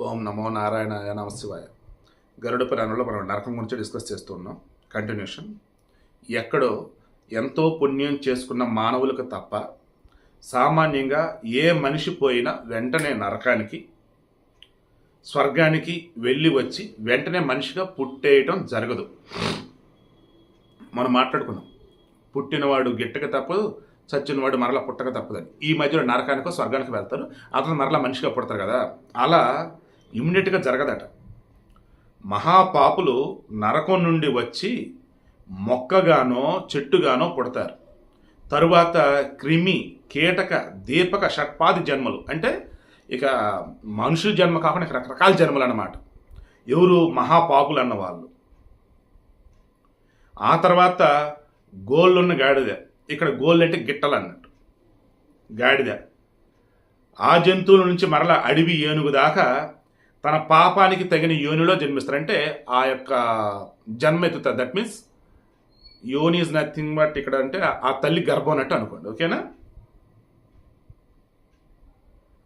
ఓం నమో నారాయణాయ నమశివాయ. గరుడ పురాణంలో మనం నరకం గురించి డిస్కస్ చేస్తున్నాం. కంటిన్యూషన్ ఎక్కడో ఎంతో పుణ్యం చేసుకున్న మానవులకు తప్ప సామాన్యంగా ఏ మనిషి పోయినా వెంటనే నరకానికి స్వర్గానికి వెళ్ళి వచ్చి వెంటనే మనిషిగా పుట్టేయటం జరగదు. మనం మాట్లాడుకున్నాం పుట్టినవాడు గిట్టక తప్పదు చచ్చినవాడు మరలా పుట్టక తప్పదని. ఈ మధ్యలో నరకానికో స్వర్గానికి వెళ్తారు. అతను మరలా మనిషిగా పుడతారు కదా. అలా ఇమ్మీడియట్గా జరగదట. మహాపాపులు నరకం నుండి వచ్చి మొక్కగానో చెట్టుగానో పుడతారు. తరువాత క్రిమి కీటక దీపక షట్పాది జన్మలు. అంటే ఇక మనుషుల జన్మ కాకుండా ఇక రకరకాల జన్మలు అన్నమాట ఎవరు మహాపాపులు అన్న వాళ్ళు. ఆ తర్వాత గోళ్ళున్న గాడిద. ఇక్కడ గోళ్ళు అంటే గిట్టలు అన్నట్టు గాడిద. ఆ జంతువుల నుంచి మరల అడవి ఏనుగు దాకా తన పాపానికి తగిన యోనిలో జన్మిస్తారు అంటే ఆ యొక్క జన్మ ఎత్తుతారు దట్ మీన్స్ యోని ఇస్ నథింగ్ బట్ ఇక్కడ అంటే ఆ తల్లి గర్భం అన్నట్టు అనుకోండి. ఓకేనా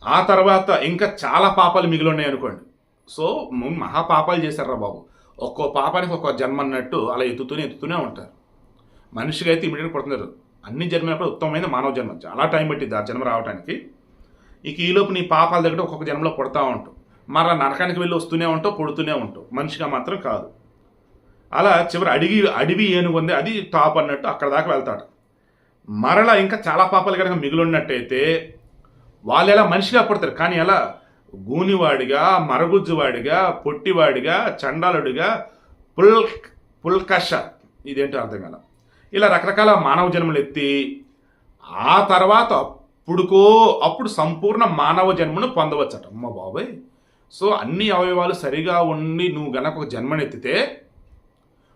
ఆ తర్వాత ఇంకా చాలా పాపాలు మిగిలి ఉన్నాయి అనుకోండి. సో మహాపాపాలు చేశారా బాబు. ఒక్కో పాపానికి ఒక్కో జన్మ అన్నట్టు అలా ఎత్తుతూనే ఎత్తుతూనే ఉంటారు. మనిషిగా అయితే ఇమీడియట్గా పుడుతున్నారు అన్ని జన్మలప్పుడు ఉత్తమమైన మానవ జన్మ. చాలా టైం పట్టింది ఆ జన్మ రావడానికి ఇక ఈలోపు నీ పాపాల దగ్గర ఒక్కొక్క జన్మలో పుడతా ఉంటావు మరలా నరకానికి వెళ్ళి వస్తూనే ఉంటావు పుడుతూనే ఉంటావు. మనిషిగా మాత్రం కాదు. అలా చివరి అడిగి అడవి ఏనుగు ఉంది అది టాప్ అన్నట్టు అక్కడ దాకా వెళ్తాడు. మరలా ఇంకా చాలా పాపాలు కనుక మిగిలి ఉన్నట్టయితే వాళ్ళు ఎలా మనిషిగా పుడతారు? కానీ ఎలా? గూనివాడిగా మరగుజ్జువాడిగా పొట్టివాడిగా చండాలుడిగా పుల్ పుల్కష. ఇదేంటో అర్థం కాల. ఇలా రకరకాల మానవ జన్మలు ఎత్తి ఆ తర్వాత అప్పుడుకో అప్పుడు సంపూర్ణ మానవ జన్మను పొందవచ్చట. అమ్మ బాబాయ్! సో అన్ని అవయవాలు సరిగా ఉండి నువ్వు గనక ఒక జన్మనెత్తితే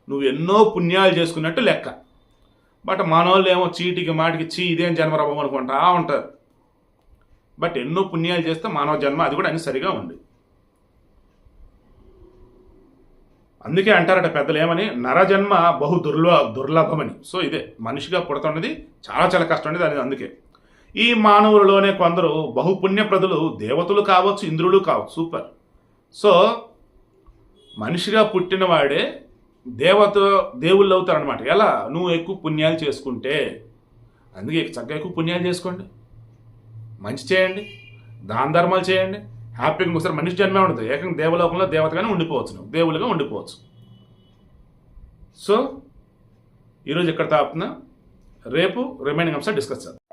నువ్వు ఎన్నో పుణ్యాలు చేసుకున్నట్టు లెక్క. బట్ మనోళ్ళు ఏమో చీటికి మాటికి చీ ఇదేం జన్మరభం అనుకుంటా ఉంటారు. బట్ ఎన్నో పుణ్యాలు చేస్తే మానవ జన్మ అది కూడా అన్ని సరిగా ఉంది. అందుకే అంటారట పెద్దలు ఏమని నరజన్మ బహు దుర్ల దుర్లభమని. సో ఇదే మనిషిగా పుడుతున్నది చాలా చాలా కష్టం అనేది అది అందుకే. ఈ మానవులలోనే కొందరు బహుపుణ్యప్రదులు దేవతలు కావచ్చు ఇంద్రులు కావచ్చు. సూపర్ సో మనిషిగా పుట్టినవాడే దేవత దేవుళ్ళు అవుతారు అనమాట ఎలా? నువ్వు ఎక్కువ పుణ్యాలు చేసుకుంటే. అందుకే చక్కగా ఎక్కువ పుణ్యాలు చేసుకోండి. మంచి చేయండి. దాన ధర్మాలు చేయండి. హ్యాపీగా ఒకసారి మనిషి జన్మే ఉంటుంది ఏకంగా దేవలోకంలో దేవతగానే ఉండిపోవచ్చు నువ్వు. దేవులుగా ఉండిపోవచ్చు. సో ఈరోజు ఇక్కడ తాపుతున్నా? రేపు రిమైనింగ్ అంశాలు డిస్కస్ చేద్దాం.